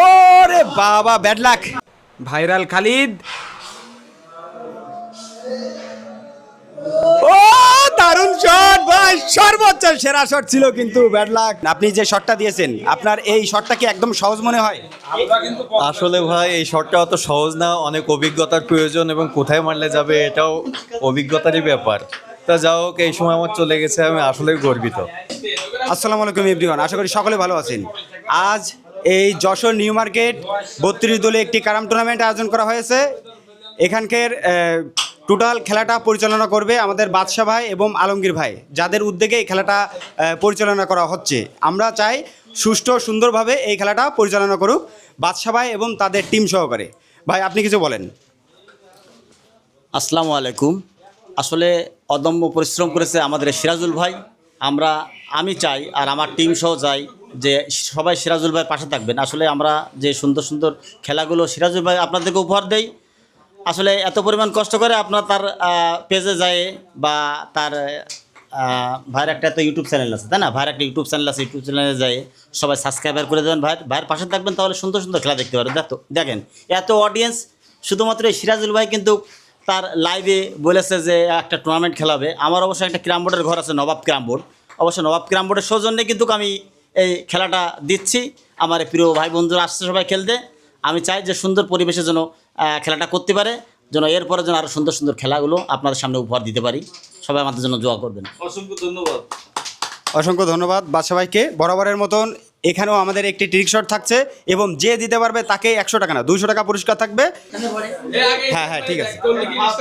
ওরে বাবা bad luck viral Khalid. ও দারুণ শট ভাই সর্বোচ্চ সেরা শট ছিল কিন্তু ব্যাড লাক আপনি যে শটটা দিয়েছেন আপনার এই শটটা কি একদম সহজ মনে হয়? আসলে ভাই এই শটটা অত সহজ না অনেক অভিজ্ঞতার প্রয়োজন এবং কোথায় মারলে যাবে এটাও অভিজ্ঞতারই ব্যাপার। তা যা হোক এই সময় আমার চলে গেছে আমি আসলে গর্বিত। আসসালামু আলাইকুম এভরিওয়ান আশা করি সকলে ভালো আছেন। আজ এই যশোর নিউ মার্কেট বত্রিশ দলে একটি ক্যারাম টুর্নামেন্ট আয়োজন করা হয়েছে। এখানকার টোটাল খেলাটা পরিচালনা করবে আমাদের বাদশা ভাই এবং আলমগীর ভাই যাদের উদ্যোগে এই খেলাটা পরিচালনা করা হচ্ছে। আমরা চাই সুষ্ঠু সুন্দরভাবে এই খেলাটা পরিচালনা করুক বাদশা ভাই এবং তাদের টিম সহকারে। ভাই আপনি কিছু বলেন। আসসালামু আলাইকুম। আসলে অদম্য পরিশ্রম করেছে আমাদের সিরাজুল ভাই। আমরা, আমি চাই আর আমার টিম সহ চাই যে সবাই সিরাজুল ভাই পাশে থাকবেন। আসলে আমরা যে সুন্দর সুন্দর খেলাগুলো সিরাজুল ভাই আপনাদেরকে উপহার দেই, আসলে এত পরিমাণ কষ্ট করে আপনার তার পেজে যায় বা তার ভাইয়ের একটা তো ইউটিউব চ্যানেল আছে, তাই না? ভাইয়ের একটা ইউটিউব চ্যানেল আছে ইউটিউব চ্যানেলে যায়, সবাই সাবস্ক্রাইবার করে দেবেন ভাই, ভাইয়ের পাশে থাকবেন তাহলে সুন্দর সুন্দর খেলা দেখতে পারবেন। দেখো, দেখেন, এত অডিয়েন্স শুধুমাত্র এই সিরাজুল ভাই কিন্তু তার লাইভে বলেছে যে একটা টুর্নামেন্ট খেলাবে। আমার অবশ্য একটা ক্রাম বোর্ডের ঘর আছে নবাব ক্রাম বোর্ড। অবশ্য নবাব ক্রাম বোর্ডের সৌজন্যে কিন্তু আমি এই খেলাটা দিচ্ছি। আমার প্রিয় ভাই বন্ধুরা আসছে সবাই খেলতে। আমি চাই যে সুন্দর পরিবেশে যেন খেলাটা করতে পারে যেন এরপরে যেন আরও সুন্দর সুন্দর খেলাগুলো আপনাদের সামনে উপহার দিতে পারি। সবাই আমাদের জন্য দোয়া করবেন। অসংখ্য ধন্যবাদ। অসংখ্য ধন্যবাদ বাদশা ভাইকে। বরাবরের মতন এখানেও আমাদের একটি ট্রিক শট থাকছে এবং যে দিতে পারবে তাকে একশো টাকা না দুইশো টাকা পুরস্কার থাকবে। হ্যাঁ হ্যাঁ ঠিক আছে।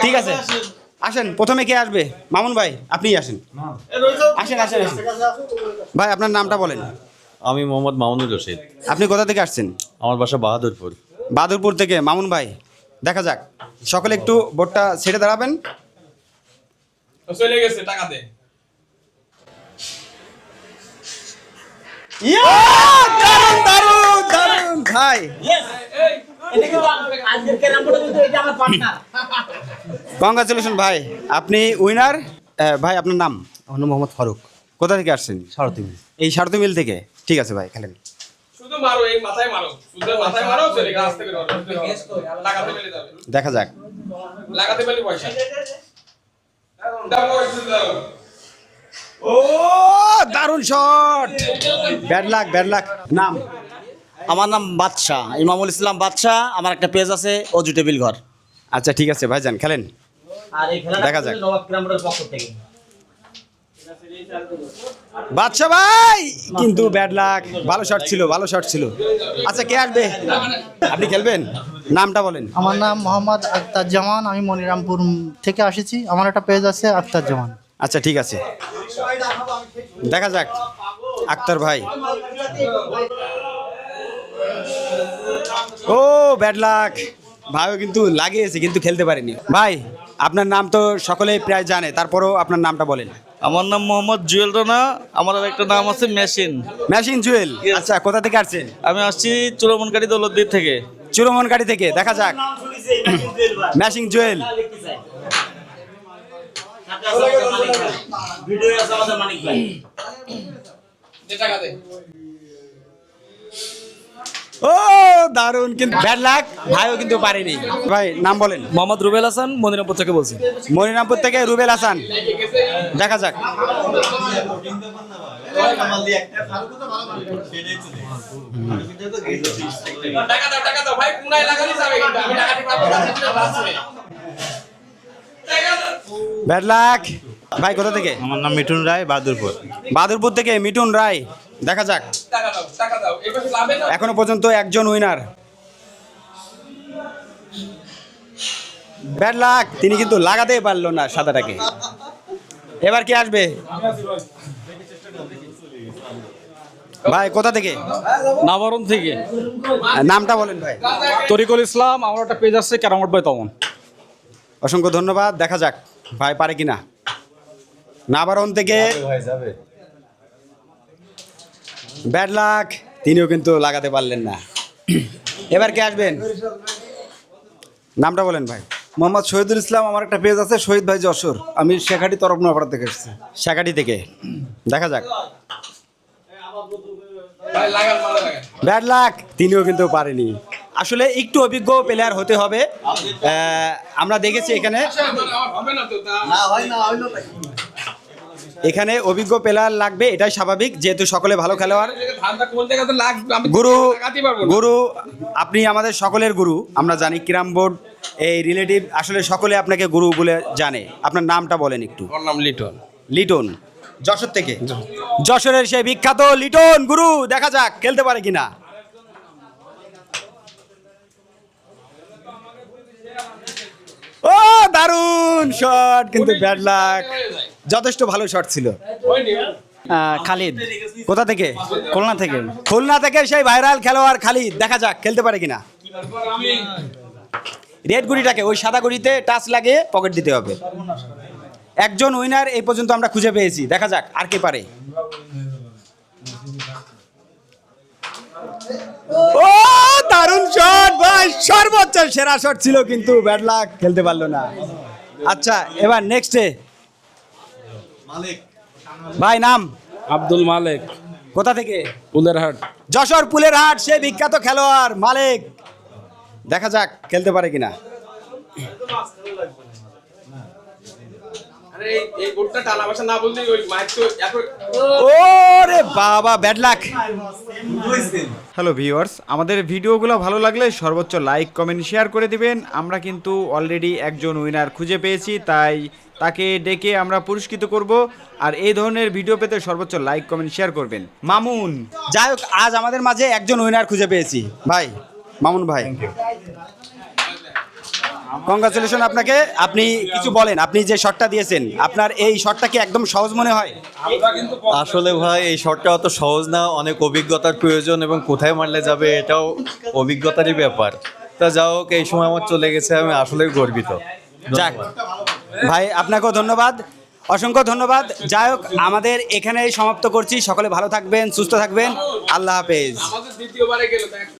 ঠিক আছে। আসেন প্রথমে কে আসবে? মামুন ভাই আপনিই আসেন। আসেন আসেন আসেন। ভাই আপনার নামটা বলেন। আমি মোহাম্মদ মামুনুর রশিদ। আপনি কোথা থেকে আসছেন? আমার বাসা বাহাদুরপুর। বাদুরপুর থেকে। মামুন ভাই দেখা যাক। সকলে একটু বোর্ডটা ছেড়ে দাঁড়াবেন। চলে গেছে টাকা দে। ইয়া! দারুণ দারুণ দারুণ ভাই। কংগ্রাচুলেশন ভাই। আপনি উইনার ভাই আপনার নাম? নাম মোহাম্মদ ফারুক। কোথা থেকে আসছেন? সারথী এই সারদু মিল থেকে? ঠিক আছে ভাই খেলেন। শুধু মারো এই মাথায় মারো। শুধু মাথায় মারো চলে গেছে আস্তে করে মারো। লাগাতে পেলে যাবে দেখা যাক। লাগাতে পেলে পয়সা। দাও পয়সা দাও। ও দারুণ shot bad luck bad luck নাম? আমার নাম বাদশাহ ইমামুল ইসলাম বাদশাহ আমার একটা পেজ আছে অজু টেবিল ঘর। আচ্ছা ঠিক আছে ভাইজান খেলেন। আর এই খেলাটা দেখা যাক। হচ্ছে নবাব ক্রামবোর্ডের পক্ষ থেকে। বাদশা ভাই! কিন্তু ব্যাড লাক ভালো শট ছিল ভালো শট ছিল। আচ্ছা কে আসবে? আপনি খেলবেন? নামটা বলেন। আমার নাম মোহাম্মদ আক্তার জামান আমি মনিরামপুর থেকে এসেছি আমার একটা পেজ আছে আক্তার জামান। আচ্ছা ঠিক আছে। দেখা যাক আক্তার ভাই। ও ব্যাড লাক ভাইও কিন্তু লাগিয়েছে কিন্তু খেলতে পারেনি। ভাই আপনার নাম তো সকলেই প্রায় জানে তারপরেও আপনার নামটা বলেন। আমার নাম মোহাম্মদ জুয়েল রানা আমার আর একটা নাম আছে মেশিন। মেশিন জুয়েল? আচ্ছা কোথা থেকে আসছেন? আমি আসছি চুরমনকারী দৌলতদির থেকে। চুরমনকারি থেকে দেখা যাক। মেশিন জুয়েল। যে টাকা দে। ও দারুণ কিন্তু ব্যাড লাক ভাইও কিন্তু পারেনি। ভাই নাম বলেন। মোহাম্মদ রুবেল হাসান মদিনাপুর থেকে বলছি। মনিরামপুর থেকে রুবেল হাসান। দেখা যাক। টাকা দাও টাকা দাও। ভাই কোনায় লাগালি যাবে কিন্তু। আমি টাকা না টাকা দাও ব্যাড লাক ভাই কোথা থেকে? আমার নাম মিঠুন রায় বাহাদুরপুর। বাহাদুরপুর থেকে মিঠুন রায়। দেখা যাক। টাকা দাও টাকা দাও এবার লাভে না এখনও পর্যন্ত একজন উইনার ব্যাড লাক তিনি কিন্তু লাগাতেই পারল না সাদাটাকে। এবার কি আসবে? ভাই কোথা থেকে? নাবারণ থেকে। নামটা বলেন ভাই। তরিকুল ইসলাম আমার একটা পেজ আছে ক্যারামট বাই তমন। অসংখ্য ধন্যবাদ। দেখা যাক। ভাই পারে কিনা? নাবারণ থেকে। ব্যাড লাক তিনিও কিন্তু লাগাতে পারলেন না। এবার কে আসবেন? নামটা বলেন ভাই। মোহাম্মদ শহীদুল ইসলাম আমার একটা পেজ আছে শহীদ ভাই যশোর। আমি শেখাটি তরফ তরফনাপাড়া থেকে এসেছি। শাকাটি থেকে। দেখা যাক। ব্যাড লাক তিনিও কিন্তু পারেনি। আসলে একটু অভিজ্ঞ প্লেয়ার হতে হবে। আমরা দেখেছি এখানে। এখানে অভিজ্ঞ প্লেয়ার লাগবে এটাই স্বাভাবিক যেহেতু সকলে ভালো খেলোয়াড়। গুরু গুরু আপনি আমাদের সকলের গুরু। আমরা জানি কিরাম বোর্ড এই রিলেটিভ আসলে সকলে আপনাকে গুরু বলে জানে। আপনার নামটা বলেন একটু। নাম লিটন। লিটন যশোর থেকে। যশোরের সেই বিখ্যাত লিটন গুরু দেখা যাক খেলতে পারে কিনা ও দারুণ শট কিন্তু ব্যাড লাক যথেষ্ট ভালো শট ছিল। খালিদ। কোথা থেকে? খুলনা থেকে। খুলনা থেকে সেই ভাইরাল খেলোয়াড় খালিদ। দেখা যাক খেলতে পারে কিনা। রেড গুড়িটাকে ওই সাদা গুড়িতে টাচ লাগিয়ে পকেট দিতে হবে। একজন উইনার এই পর্যন্ত আমরা খুঁজে পেয়েছি। দেখা যাক আর কে পারে। ও দারুণ শট ভাই সর্বোচ্চ সেরা শট ছিল কিন্তু ব্যাড লাক খেলতে পারল না। আচ্ছা এবার নেক্সটে ভাই নাম? আব্দুল মালেক। কোথা থেকে? উলেরহাট যশোর পুলের হাট সে বিখ্যাত খেলোয়াড় মালিক। দেখা যাক খেলতে পারে কিনা আরে এই এই বোর্ডটা টানা বাসা না বললেই ওই মাইক তো এত ওরে বাবা ব্যাড লাক হ্যালো ভিউয়ার্স আমাদের ভিডিওগুলো ভালো লাগলে সর্বোচ্চ লাইক কমেন্ট শেয়ার করে দিবেন। আমরা কিন্তু অলরেডি একজন উইনার খুঁজে পেয়েছি তাই তাকে ডেকে আমরা পুরস্কৃত করব। আর এই ধরনের ভিডিও পেতে সর্বোচ্চ লাইক কমেন্ট শেয়ার করবেন। মামুন যাই হোক আজ আমাদের মাঝে একজন উইনার খুঁজে পেয়েছি। ভাই মামুন ভাই। কংগ্রাচুলেশন আপনাকে। আপনি কিছু বলেন আপনি যে শটটা দিয়েছেন আপনার এই শটটা কি একদম সহজ মনে হয়? আসলে ভাই এই শটটা অত সহজ না অনেক অভিজ্ঞতার প্রয়োজন এবং কোথায় মারলে যাবে এটাও অভিজ্ঞতারই ব্যাপার। তা যা হোক এই সময় আমার চলে গেছে আমি আসলেই গর্বিত। যাক ভাই আপনাকেও ধন্যবাদ। অসংখ্য ধন্যবাদ। যাই হোক আমাদের এখানেই সমাপ্ত করছি। সকলে ভালো থাকবেন সুস্থ থাকবেন। আল্লাহ হাফেজ।